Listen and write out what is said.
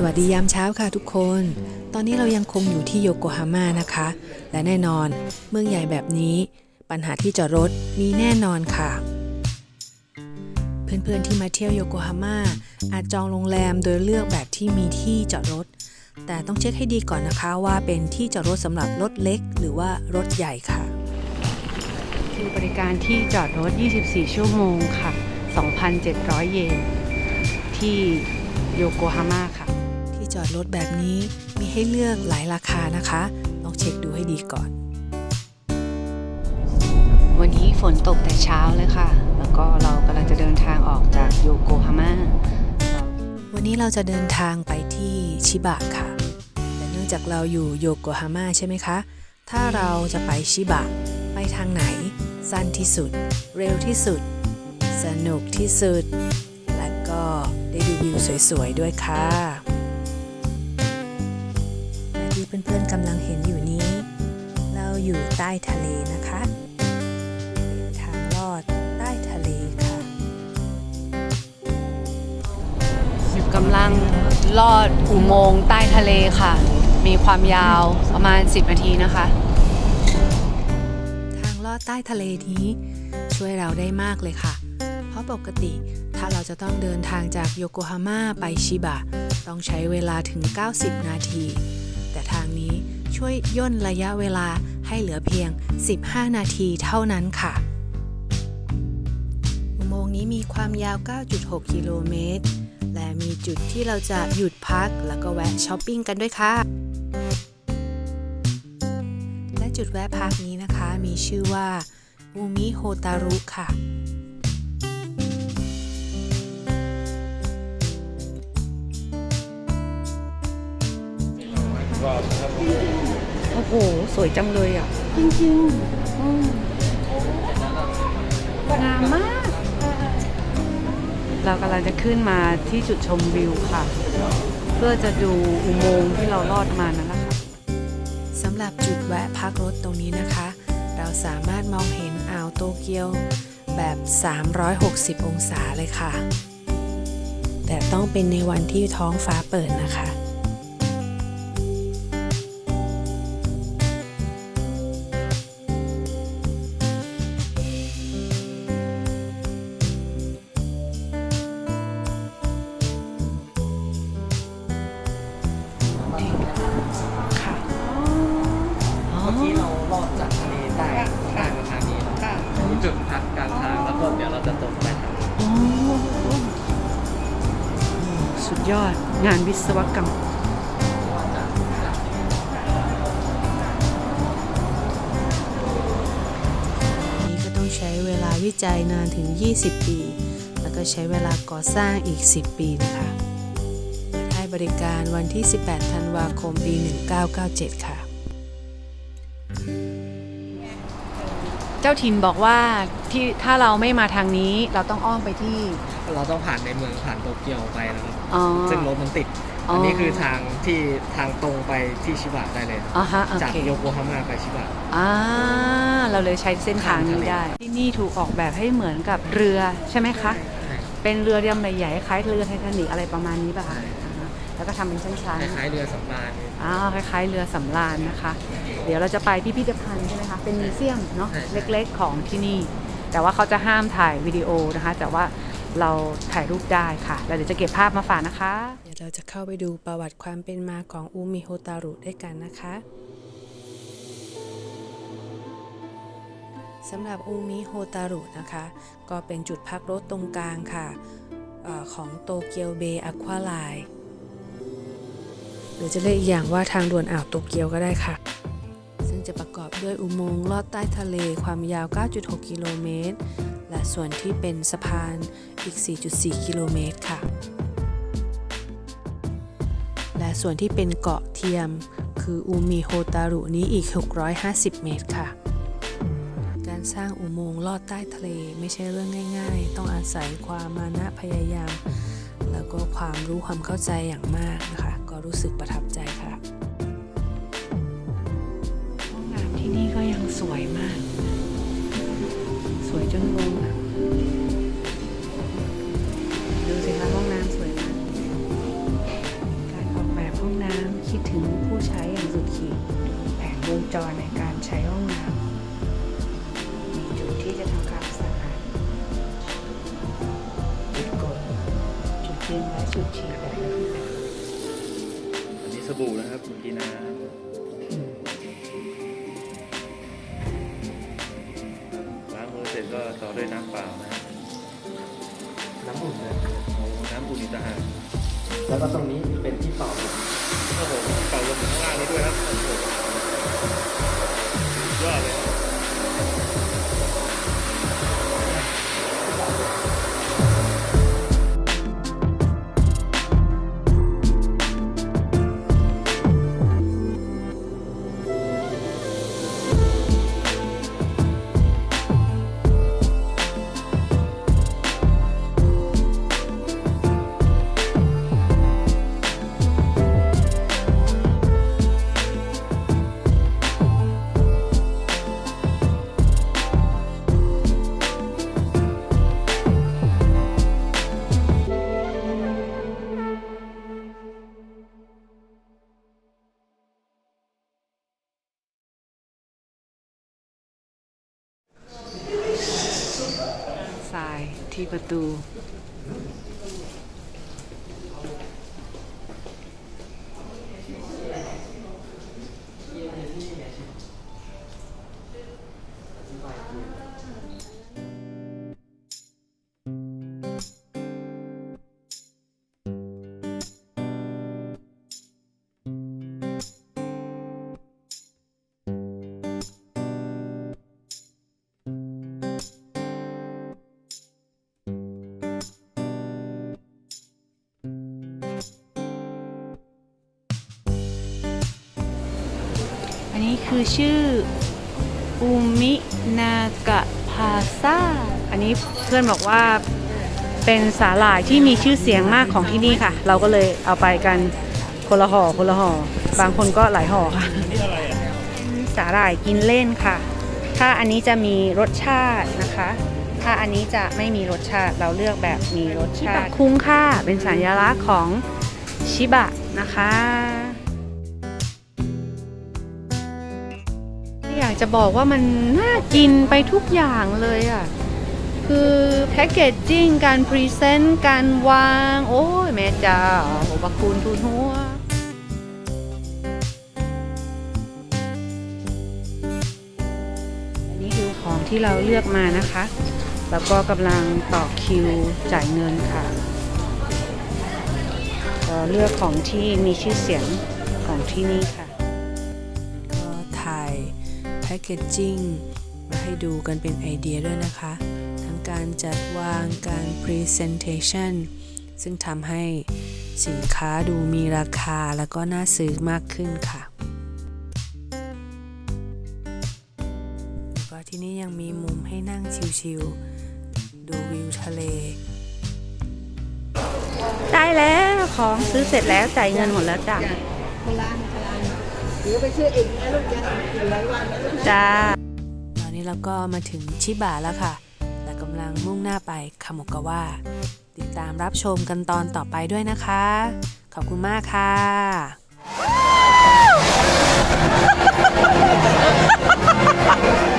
สวัสดียามเช้าค่ะทุกคน ตอนนี้เรายังคงอยู่ที่โยโกฮาม่านะคะ และแน่นอน เมืองใหญ่แบบนี้ ปัญหาที่จอดรถมีแน่นอนค่ะ เพื่อนๆที่มาเที่ยวโยโกฮาม่าอาจจองโรงแรมโดยเลือกแบบที่มีที่จอดรถ แต่ต้องเช็คให้ดีก่อนนะคะว่าเป็นที่จอดรถสำหรับรถเล็ก หรือว่ารถใหญ่ค่ะคือบริการที่จอดรถ 24 ชั่วโมงค่ะ 2,700 เยนที่โยโกฮาม่าค่ะ อดรถแบบนี้มีให้เลือกหลายราคานะคะต้องเช็คดูให้ดีก่อน วันนี้ฝนตกแต่เช้าเลยค่ะ แล้วก็เรากำลังจะเดินทางออกจากโยโกฮาม่าเราวันนี้เราจะเดินทางไปที่ชิบะค่ะแต่เนื่องจากเราอยู่โยโกฮาม่าใช่ไหมคะ ถ้าเราจะไปชิบะ ไปทางไหน สั้นที่สุด เร็วที่สุด สนุกที่สุด และก็ได้ดูวิวสวยๆด้วยค่ะและ ต้ทะเลนะคะเป็นทางลอดใต้ทะเลค่ะกำลังลอดอุโมงค์ใต้ทะเลค่ะ มีความยาวประมาณ 10 นาทีนะคะ ทางลอดใต้ทะเลนี้ช่วยเราได้มากเลยค่ะ เพราะปกติถ้าเราจะต้องเดินทางจากโยโกฮาม่าไปชิบะ ต้องใช้เวลาถึง 90 นาที แต่ทางนี้ช่วยย่นระยะเวลา ให้เหลือเพียง 15 นาทีเท่านั้นค่ะ อุโมงค์นี้มีความยาว 9.6 กิโลเมตร และมีจุดที่เราจะหยุดพักแล้วก็แวะช้อปปิ้งกันด้วยค่ะ และจุดแวะพักนี้นะคะมีชื่อว่าอูมิโฮตารุค่ะโอ้โห สวยจังเลยอะ จริงๆอืมงามมาก เรากำลังจะขึ้นมาที่จุดชมวิวค่ะ เพื่อจะดูอุโมงค์ที่เราลอดมานั่นแหละค่ะสำหรับจุดแวะพักรถตรงนี้นะคะ เราสามารถมองเห็นอ่าวโตเกียวแบบ 360 องศาเลยค่ะ แต่ต้องเป็นในวันที่ท้องฟ้าเปิดนะคะค่ะ เราจะตรงไปทางนี้สุดยอดงานวิศวกรรม นี้ก็ต้องใช้เวลาวิจัยนานถึง 20 ปี แล้วก็ใช้เวลาก่อสร้างอีก 10 ปีนะคะเปิดให้บริการวันที่ 18 ธันวาคม ปี 1997 ค่ะ เจ้าถิ่นบอกว่าที่ถ้าเราไม่มาทางนี้เราต้องอ้อมไปที่ เราต้องผ่านในเมืองผ่านโตเกียวไปนะครับ อ๋อ ซึ่งรถมันติด อ๋ออั อันนี้คือทางที่ทางตรงไปที่ชิบะได้เลย อ่าฮะโอจากเคโยโกฮาม่าไปชิบะ อ่าเราเลยใช้เส้นทางนี้ได้ ที่นี่ถูกออกแบบให้เหมือนกับเรือใช่ไหมคะ เป็นเรือเรียมใหญ่ๆคล้ายเรือไททานิกอะไรประมาณนี้ป่ะคะอ่าฮะ แล้วก็ทำเป็นชั้นคล้ายๆเรือสำราญๆอ้าวคล้ายๆเรือสำราญนะคะ เดี๋ยวเราจะไปพิพิธภัณฑ์ใช่ไหมคะ เป็นมิวเซียมเนาะใช่เล็กๆของที่นี่ แต่ว่าเขาจะห้ามถ่ายวิดีโอนะคะ แต่ว่าเราถ่ายรูปได้ค่ะ แล้วเดี๋ยวจะเก็บภาพมาฝากนะคะ เดี๋ยวเราจะเข้าไปดูประวัติความเป็นมาของอูมิโฮตารุด้วยกันนะคะสำหรับอูมิโฮตารุนะคะ ก็เป็นจุดพักรถตรงกลางค่ะเออของโตเกียวเบย์อควาไลน์ หรือจะเรียกอีกอย่างว่าทางด่วนอ่าวโตเกียวก็ได้ค่ะ ซึ่งจะประกอบด้วยอุโมงค์ลอดใต้ทะเลความยาว 9.6 กิโลเมตร และส่วนที่เป็นสะพานอีก 4.4 กิโลเมตรค่ะ และส่วนที่เป็นเกาะเทียม คืออูมิโฮตารุนี้อีก 650 เมตรค่ะ การสร้างอุโมงค์ลอดใต้ทะเลไม่ใช่เรื่องง่าย ๆ ต้องอาศัยความมานะพยายาม แล้วก็ความรู้ความเข้าใจอย่างมากนะคะ รู้สึกประทับใจค่ะห้องน้ำที่นี่ก็ยังสวยมาก สวยจนงงดูสิคะห้องน้ำสวยมาก การออกแบบห้องน้ำคิดถึงผู้ใช้อย่างสุดขีดแผงวงจรในการใช้ห้องน้ำและสุดชีแบบนี้ สบู่นะครับเมื่อกี้น้ำล้างมือเสร็จก็ต่อด้วยน้ำเปล่านะน้ำอุ่นเลยเอาน้ำอุ่นอีกต่างหากแล้วก็ตรงนี้เป็นที่เป่าลมโอ้ ที่ประตู อันนี้คือชื่ออูมินากะพาซาอันนี้เพื่อนบอกว่าเป็นสาหร่ายที่มีชื่อเสียงมากของที่นี่ค่ะ เราก็เลยเอาไปกันคนละห่อคนละห่อบางคนก็หลายห่อค่ะสาหร่ายกินเล่นค่ะ ถ้าอันนี้จะมีรสชาตินะคะ ถ้าอันนี้จะไม่มีรสชาติเราเลือกแบบมีรสชาติคุ้งค่าเป็นสัญลักษณ์ของชิบะนะคะอยากจะบอกว่ามันน่ากินไปทุกอย่างเลยอะ คือแพ็กเกจจิ้งการพรีเซนต์การวาง โอ้ยแม่เจ้าอุปคุณทุนหัวอันนี้คือของที่เราเลือกมานะคะ แล้วก็กำลังต่อคิวจ่ายเงินค่ะ เลือกของที่มีชื่อเสียงของที่นี่ค่ะ ก็ถ่ายแพคเกจจิ้งมาให้ดูกันเป็นไอเดียด้วยนะคะ ทั้งการจัดวางการ Presentation ซึ่งทำให้สินค้าดูมีราคาแล้วก็น่าซื้อมากขึ้นค่ะแล้วก็ที่นี่ยังมีมุมให้นั่งชิลๆ ดูวิวทะเล ได้แล้วของซื้อเสร็จแล้วจ่ายเงินหมดแล้วจ้ะคนละไปเชื่อเองนะลูกจ้ายจ้าตอนนี้เราก็มาถึงชิบะแล้วค่ะแต่กำลังมุ่งหน้าไปคาโมกาว่าติดตามรับชมกันตอนต่อไปด้วยนะคะ ขอบคุณมากค่ะ Ha ha ha ha!